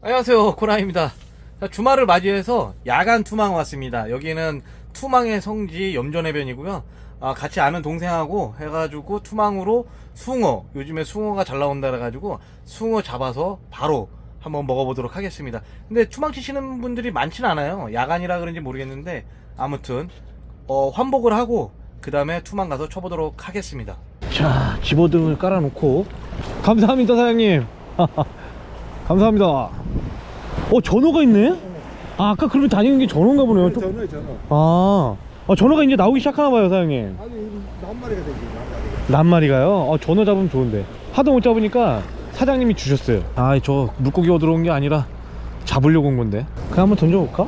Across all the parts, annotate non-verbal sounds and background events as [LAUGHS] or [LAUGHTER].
안녕하세요 코나입니다. 자, 주말을 맞이해서 야간 투망 왔습니다. 여기는 투망의 성지 염전해변이고요. 아, 같이 아는 동생하고 해가지고 투망으로 숭어 요즘에 숭어가 잘 나온다 그래가지고 숭어 잡아서 바로 한번 먹어보도록 하겠습니다. 근데 투망 치시는 분들이 많진 않아요. 야간이라 그런지 모르겠는데 아무튼 어, 환복을 하고 그 다음에 투망 가서 쳐보도록 하겠습니다. 자 집어등을 깔아놓고. 감사합니다 사장님 [LAUGHS] 감사합니다 어 전어가 있네? 아 아까 그러면 다니는 게 전어인가 보네요 좀- 전어에 전어. 아, 아 전어가 이제 나오기 시작하나 봐요 사장님 아니 한 마리가 되지. 한 마리가. 낱마리가요? 어, 전어 잡으면 좋은데 하도 못 잡으니까 사장님이 주셨어요 아 저 물고기 얻으러 온 게 아니라 잡으려고 온 건데 그냥 한번 던져볼까?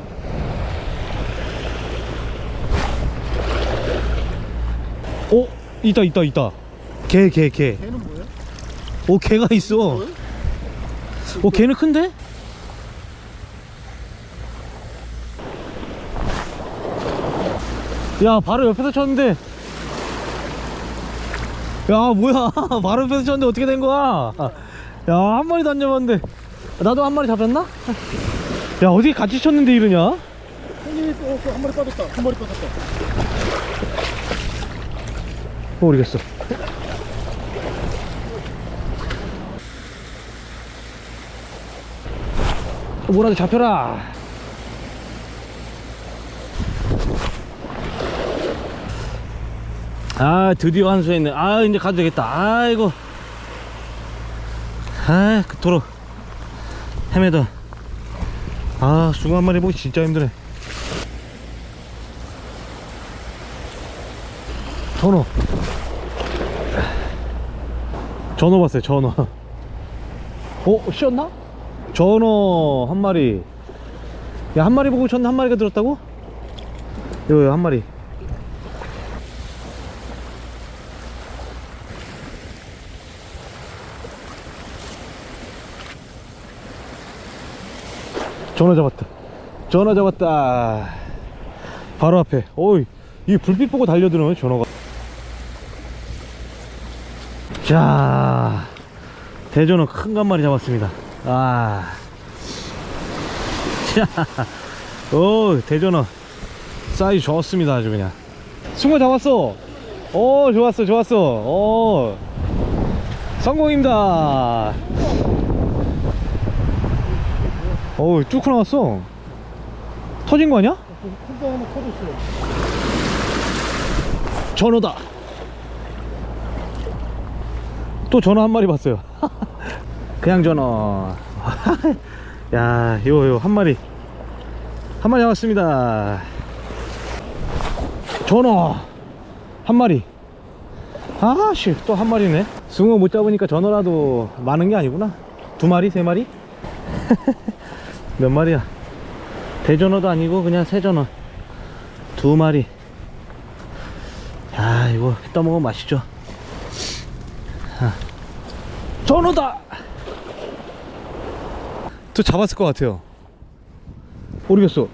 어? 있다 있다 있다 개 개개 걔는 뭐야? 오 개가 있어 오 개는 큰데? 야 바로 옆에서 쳤는데 야 뭐야 [LAUGHS] 바로 옆에서 쳤는데 어떻게 된 거야 야 한 마리 던져봤는데 나도 한 마리 잡혔나? 야 어떻게 같이 쳤는데 이러냐? 형님이 또한 마리 빠졌다. 한 마리 빠졌다. 모르겠어 뭐라도 잡혀라. 아 드디어 한수했네. 아 이제 가도 되겠다. 아이고. 아 그토록 헤매던. 아 숭어 한 마리 보기 진짜 힘드네. 전어 전어 봤어요 전어 [LAUGHS] 어? 쉬었나? 전어 한 마리. 야 한 마리 보고 전어 한 마리가 들었다고? 요요 한 마리. 전어 잡았다. 전어 잡았다. 바로 앞에. 어이 이 불빛 보고 달려드는 전어가. 자 대전어 큰거한 마리 잡았습니다 아. 자, [LAUGHS] 오 대전어. 사이즈 좋습니다 아주 그냥. 숭어 잡았어. 오 좋았어 좋았어. 오. 성공입니다. 어우 쭉 나왔어. 터진 거 아니야? 터졌어요. 전어다. 또 전어 한 마리 봤어요 [LAUGHS] 그냥 전어 [LAUGHS] 야 이거 이거 한 마리. 한 마리 잡았습니다. 전어 한 마리. 아씨 또 한 마리네. 숭어 못 잡으니까 전어라도 많은 게 아니구나. 두 마리 세 마리? [LAUGHS] 몇 마리야? 대전어도 아니고 그냥 새전어 두 마리. 야 이거 해 떠먹으면 맛있죠. 아. 전어다 또 잡았을 것 같아요. 모르겠어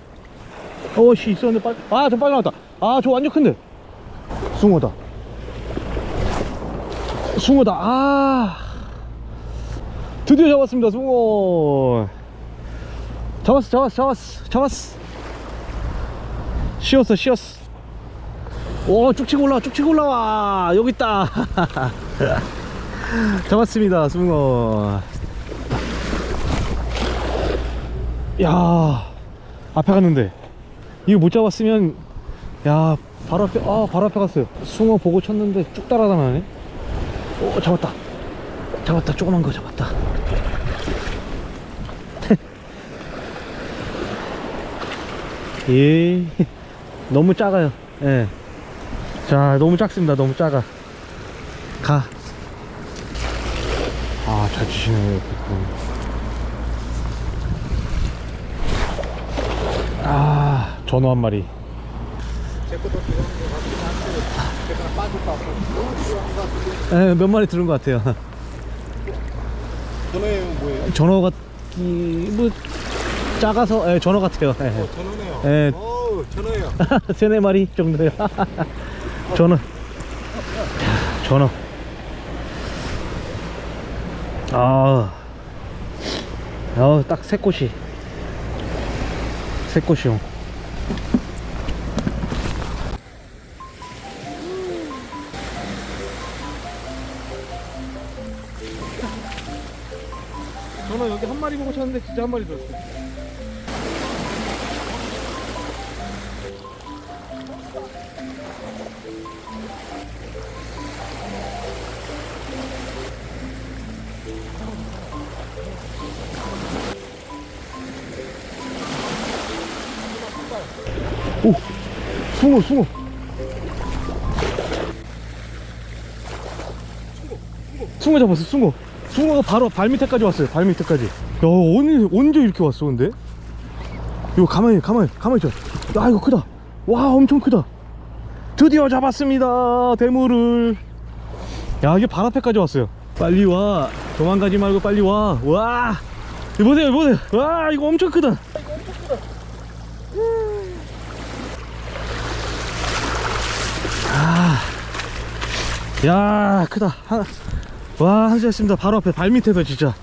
어씨 있었는데 빨리 아저 빨리 나왔다. 아 저 완전 큰데. 숭어다. 숭어다. 아. 드디어 잡았습니다 숭어. 잡았어 잡았어 잡았어 잡았어. 쉬었어 쉬었어. 오, 쭉 치고 올라와, 쭉 치고 올라와. 여기 있다. [LAUGHS] 잡았습니다, 숭어. 야, 앞에 갔는데. 이거 못 잡았으면, 야, 바로 앞에, 아, 바로 앞에 갔어요. 숭어 보고 쳤는데 쭉 따라다나네. 오, 잡았다. 잡았다, 조그만 거 잡았다. [LAUGHS] 예, [LAUGHS] 너무 작아요. 예. 자 너무 작습니다 너무 작아 가 아, 잘 치시네요. 아, 전어 한 마리. 제 것도 들어간 거 같긴 한데 제가 빠질까 봐. 너무 들 어간 거 같은데. 에, 몇 마리 들은 것 같아요. 전어에 뭐예요? 전어 같기, 뭐, 작아서, 에, 전어 같아요. 예. 어, 전어네요. 예. 어우, 전어예요. [LAUGHS] 세네 마리 정도요. [LAUGHS] 전어. 전어. 아. 어, 딱 새 꽃이. 새꽃이요. 저는 여기 한 마리 보고 쳤는데 진짜 한 마리 들었어요. 오! 숭어, 숭어! 숭어 잡았어, 숭어. 숭어가 바로 발 밑에까지 왔어요, 발 밑에까지. 야, 언제, 언제 이렇게 왔어, 근데? 이거 가만히, 가만히, 가만히 있죠. 야, 이거 크다. 와, 엄청 크다. 드디어 잡았습니다, 대물을. 야, 이게 발 앞에까지 왔어요. 빨리 와. 도망가지 말고 빨리 와. 와! 이거 보세요, 보세요. 와, 이거 엄청 크다. 야 크다. 한, 와 한수했습니다. 바로 앞에 발 밑에서 진짜.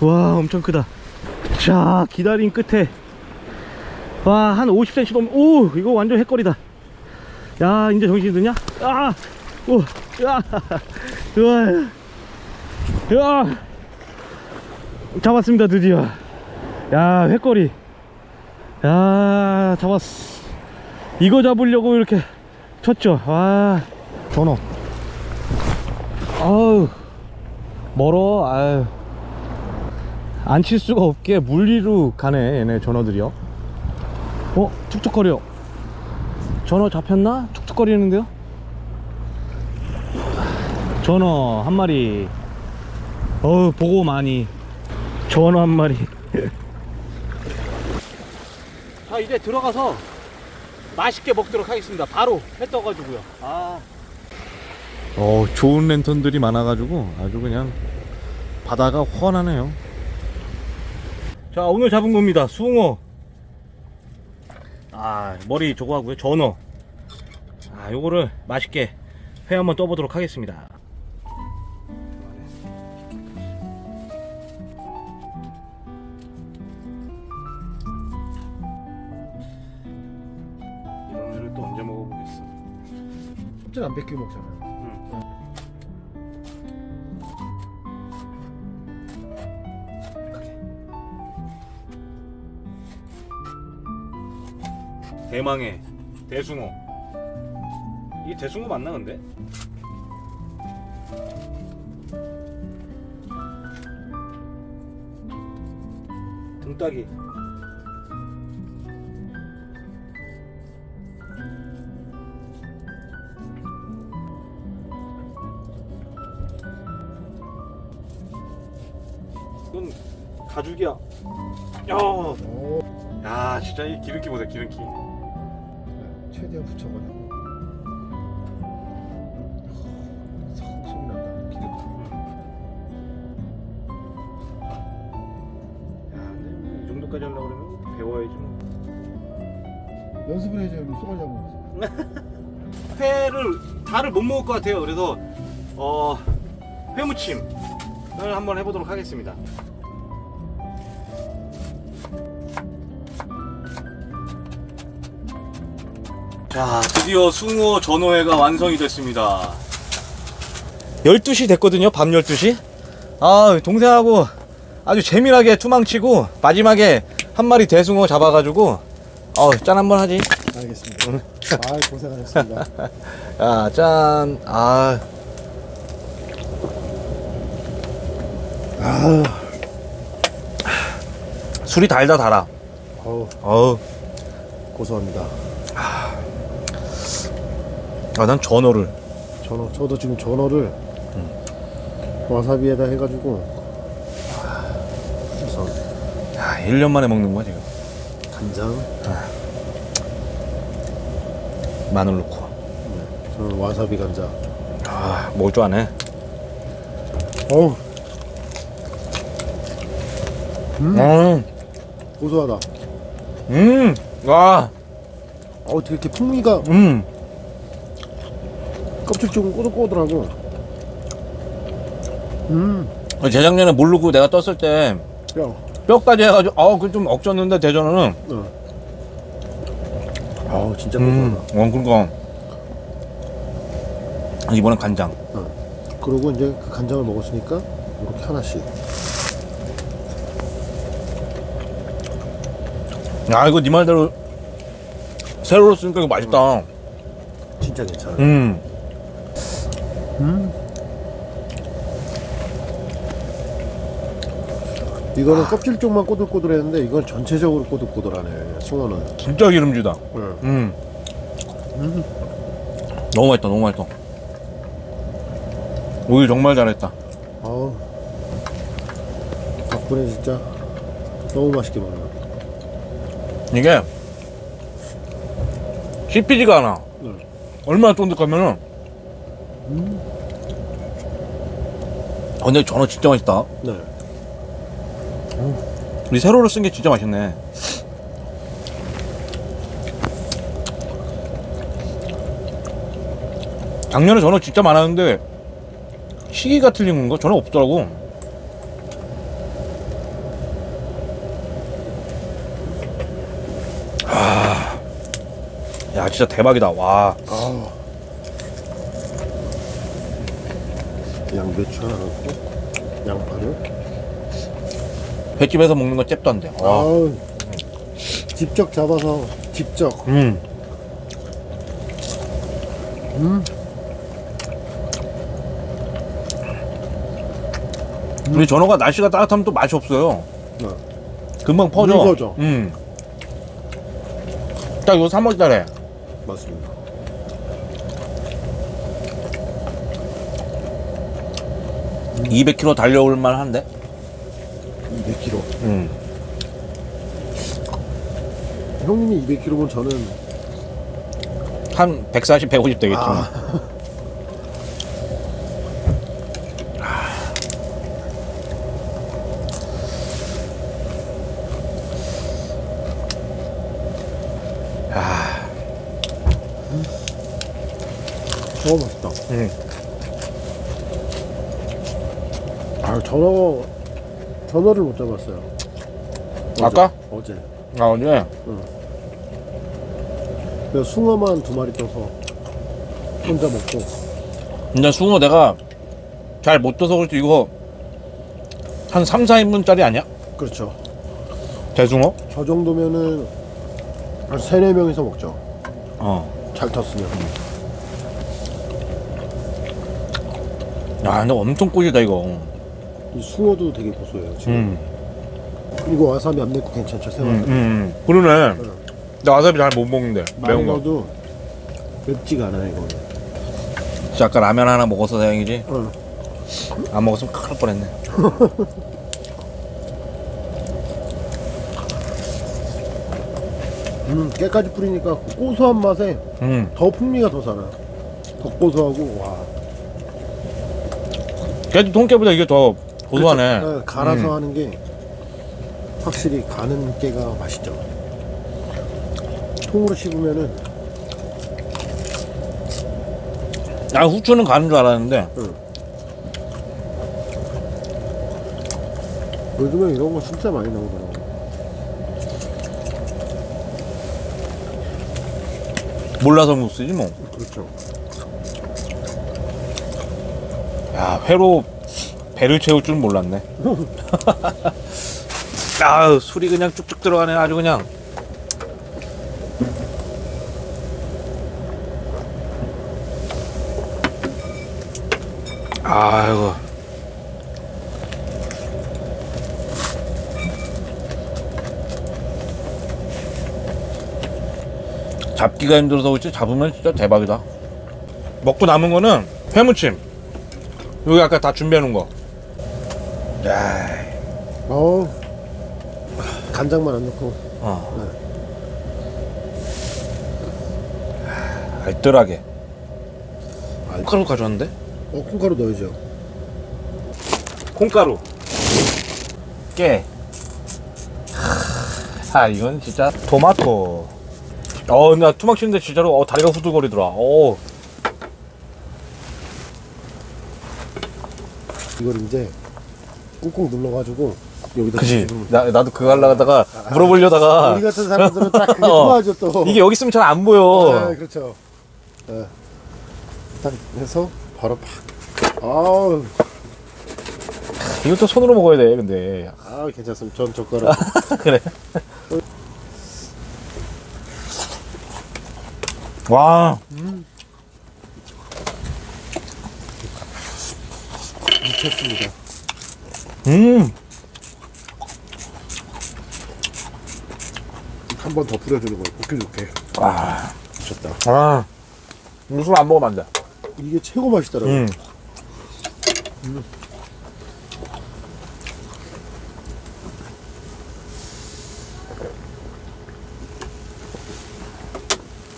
와 엄청 크다. 자 기다린 끝에. 와 한 50cm 넘, 오 이거 완전 핵거리다. 야 이제 정신이 드냐? 아 오 야, [LAUGHS] 우와, 야, 잡았습니다 드디어. 야 횟거리. 야 잡았어 이거 잡으려고 이렇게 쳤죠. 와, 전어. 아우, 멀어. 아유. 안 칠 수가 없게 물리로 가네, 얘네 전어들이요. 어, 툭툭거려. 전어 잡혔나? 툭툭거리는데요? 전어 한 마리. 어우, 보고 많이. 전어 한 마리. 자, 이제 들어가서 맛있게 먹도록 하겠습니다. 바로 해 떠가지고요. 아. 어, 좋은 랜턴들이 많아가지고 아주 그냥 바다가 훤하네요. 자, 오늘 잡은 겁니다. 숭어. 아, 머리 저거 하고요. 전어. 아, 요거를 맛있게 회 한번 떠보도록 하겠습니다. 이런 회를 또 언제 먹어보겠어. 껍질 안 벗기고 먹잖아요. 대망의 대숭어. 이게 대숭어 맞나 근데? 등딱이. 이건 가죽이야. 야, 오, 야 진짜 이 기름기 보세요 기름기. 네, 최대한 붙여가지고. 석 소리 난다. 기름. 야, 근데 뭐이 정도까지 하려고 그러면 배워야지 뭐. 연습을 해줘야 우리 쏘가리 잡아보자. 회를 다를 못 먹을 것 같아요. 그래서 어 회무침을 한번 해보도록 하겠습니다. 자, 드디어 숭어 전어회가 완성이 됐습니다. 12시 됐거든요. 밤 12시. 아, 동생하고 아주 재미나게 투망치고 마지막에 한 마리 대숭어 잡아가지고 어, 짠 한번 하지. 알겠습니다. 아, 고생하셨습니다. 야, [LAUGHS] 짠. 아. 아, 술이 달다 달아. 어우, 어우. 고소합니다. 아, 난 전어를. 전어, 저도 지금 전어를 와사비에다 해가지고 우선 야, 1년 만에 먹는 거야, 지금. 간장, 마늘 넣고. 저는 와사비 간장. 아, 먹을 줄 아네. 어우, 음. 고소하다. 음. 와. 어, 어떻게 이렇게 풍미가 음. 껍질 쪽은 꼬들꼬들하고. 음, 재작년에 모르고 내가 떴을 때 야, 뼈까지 해가지고 아, 그좀 억졌는데 대전은 어. 아우 진짜 음, 고소하다. 어, 그러니까 이번엔 간장. 그리고 이제 그 간장을 먹었으니까 이렇게 하나씩. 야, 이거 네 말대로 세로로 쓰니까 이거 맛있다. 진짜 괜찮아. 음. 음. 이거는 껍질 쪽만 꼬들꼬들했는데 이건 전체적으로 꼬들꼬들하네. 숭어는. 진짜 기름지다. 응. 음. 음. 너무 맛있다, 너무 맛있어. 오일 정말 잘했다. 아우. 덕분에 진짜 너무 맛있게 먹네. 이게 씹히지가 않아. 응. 얼마나 쫀득하면은. 음. 어, 근데 전어 진짜 맛있다. 네. 우리 세로로 쓴 게 진짜 맛있네. 작년에 전어 진짜 많았는데 시기가 틀린 건가? 전어 없더라고. 아, 야 진짜 대박이다. 와, 아. 양배추 하나 넣고 양파를. 횟집에서 먹는 거 잽도 안 돼. 와. 아우. 직접 잡아서 직접. 음. 음. 우리 전어가 날씨가 따뜻하면 또 맛이 없어요. 네. 금방 퍼져. 묽어져. 음. 딱 이거 3월달에 맞습니다. 음. 200km 달려올 만한데. 200kg. 음. 형님이 200kg면 저는 한 140, 150 되겠지. 뭐. 아. 아. 저거 맛있다. 음. 아, 전어 전어를 못 잡았어요. 아까? 어제. 아, 어제 그래서 숭어만 두 마리 떠서 혼자 먹고. 근데 숭어 내가 잘 못 떠서 그렇지 이거 한 3, 4인분짜리 아니야? 그렇죠. 대숭어? 저 정도면은 한 세네 명이서 먹죠. 어. 잘 텄으면. 야, 근데 엄청 꼬시다 이거. 이 숭어도 되게 고소해요. 지금. 음. 이거 와사비 안 넣고 괜찮죠? 음, 생각. 음, 음. 그러네. 나 와사비 잘 못 먹는데. 많이 매운 거. 넣어도 맵지가 않아요, 이거는. 진짜 아까 라면 하나 먹어서 다행이지. 어. 안 먹었으면 큰일 날 뻔했네. [LAUGHS] 음, 깨까지 뿌리니까 그 고소한 맛에 음. 더 풍미가 더 살아. 더 고소하고 와. 깨도 통깨보다 이게 더 고소하네. 그렇죠. 네, 갈아서 음. 하는 게 확실히 가는 깨가 맛있죠. 통으로 씹으면은 아, 후추는 가는 줄 알았는데. 요즘에 이런 거 진짜 많이 나오더라고. 몰라서 못 쓰지 뭐. 그렇죠. 야, 회로 배를 채울 줄 몰랐네. [LAUGHS] 아, 술이 그냥 쭉쭉 들어가네. 아주 그냥. 아이고. 잡기가 힘들어서 그렇지 잡으면 진짜 대박이다. 먹고 남은 거는 회무침. 여기 아까 다 준비해 놓은 거. 야, 어 간장만 안 넣고 어. 알뜰하게. 콩가루 가져왔는데? 어 콩가루 넣어야죠. 콩가루. 깨. 아, 이건 진짜 토마토. 어, 나 투막 치는데 진짜로 어, 다리가 후들거리더라. 어. 이걸 이제 꾹꾹 눌러가지고 여기다 그지? 나, 나도 그거 하려다가 물어보려다가 우리 같은 사람들은 딱 그게 [LAUGHS] 어. 좋아하죠 또. 이게 여기 있으면 잘 안 보여. 아, 그렇죠. 예. 딱 해서 바로 팍. 아우, 이것도 손으로 먹어야 돼, 근데. 아 괜찮습니다. 전 젓가락. [LAUGHS] 그래. 와, 미쳤습니다. 음, 한 번 더 뿌려주는 거예요. 좋게 좋게. 와, 미쳤다. 아, 무슨 안 먹으면 안 돼. 이게 최고 맛있더라고요. 음.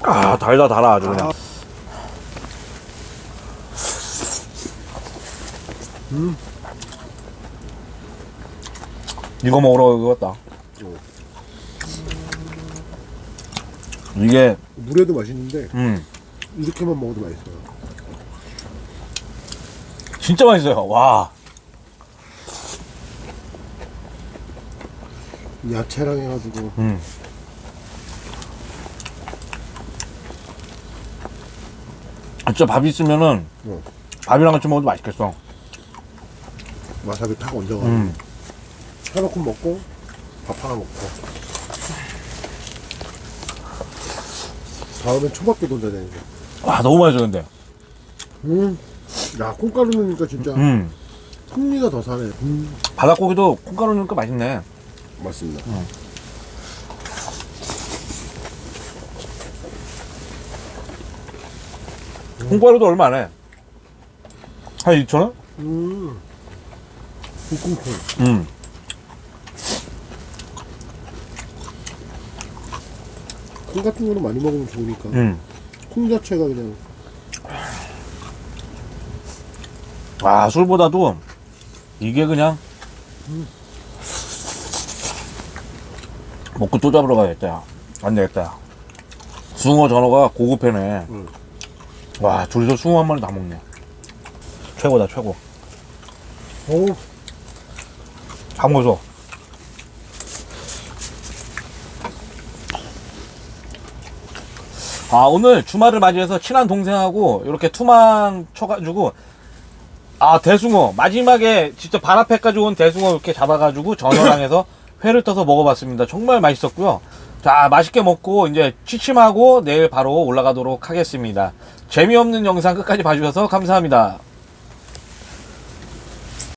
아, 달다 달아 아주 그냥. 아. 음. 이거 먹으러 같다. 이게 물에도 맛있는데 음 이렇게만 먹어도 맛있어요. 진짜 맛있어요. 와. 야채랑 해가지고 음. 아, 진짜 밥 있으면은 어. 밥이랑 같이 먹어도 맛있겠어. 와사비 탁 얹어가지고 음. 해놓고 먹고 밥 하나 먹고 다음엔 초밥도 던져야 되는데 와 너무 맛있어 근데. 음. 야 콩가루 넣으니까 진짜 음. 풍미가 더 사네 음. 바닷고기도 콩가루 넣으니까 맛있네. 맞습니다 콩가루도 얼마 안 해. 한 2,000원? 음. 콩콩콩 음. 콩 같은 거는 많이 먹으면 좋으니까 음. 콩 자체가 그냥 아 술보다도 이게 그냥 먹고 또 잡으러 가야겠다. 야. 안 되겠다. 야. 숭어 전어가 고급회네. 응. 와 둘이서 숭어 한 마리 다 먹네. 최고다 최고. 어우 장모소. 아 오늘 주말을 맞이해서 친한 동생하고 이렇게 투망 쳐가지고 아 대숭어 마지막에 진짜 발 앞에까지 온 대숭어 이렇게 잡아가지고 전어랑 해서 [LAUGHS] 회를 떠서 먹어봤습니다. 정말 맛있었고요. 자 맛있게 먹고 이제 취침하고 내일 바로 올라가도록 하겠습니다. 재미없는 영상 끝까지 봐주셔서 감사합니다.